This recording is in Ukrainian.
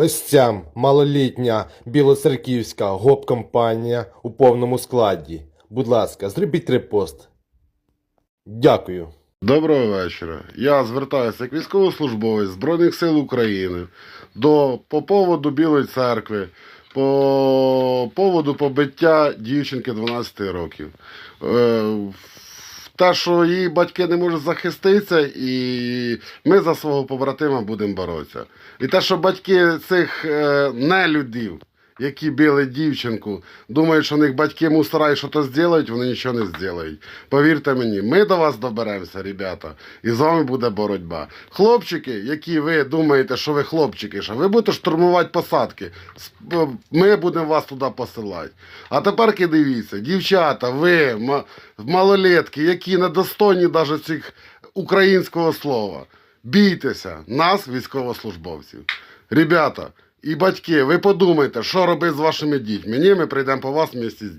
Ось ця малолітня білоцерківська гоп-компанія у повному складі. Будь ласка, зробіть репост. Дякую. Доброго вечора. Я звертаюся як військовослужбовець Збройних сил України до по поводу Білої церкви, по поводу побиття дівчинки 12 років. Е, те, що її батьки не можуть захиститися, і ми за свого побратима будемо боротися. І те, що батьки цих е, нелюдів, які били дівчинку, думають, що у них батьки мусора і що то зроблять, вони нічого не зроблять. Повірте мені, ми до вас доберемося, ребята, і з вами буде боротьба. Хлопчики, які ви думаєте, що ви хлопчики, що ви будете штурмувати посадки, ми будемо вас туди посилати. А тепер дивіться, дівчата, ви, малолетки, які недостойні навіть цих українського слова. Бійтеся нас, військовослужбовців. Ребята, і батьки, ви подумайте, що робити з вашими дітьми. Ні, ми прийдемо по вас місті з